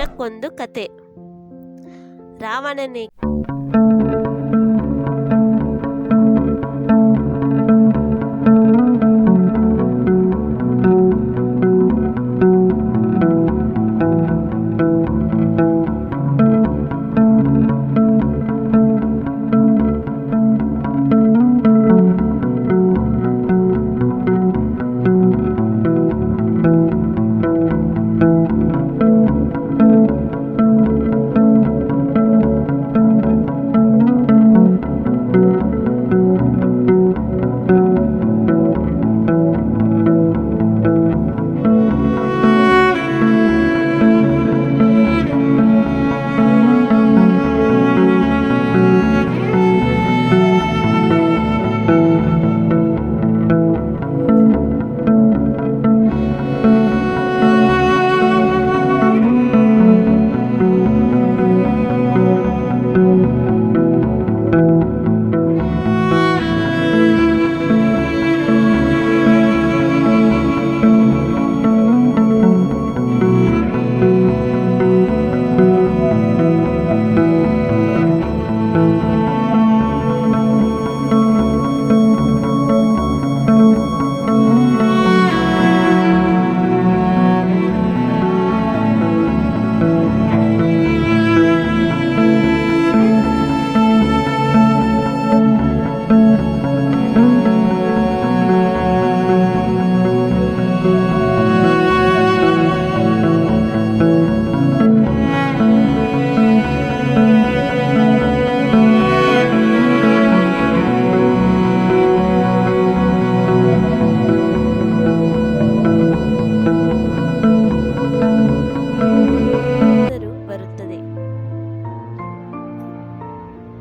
ಇದಕ್ಕೊಂದು ಕತೆ ರಾವಣನಿಗೆ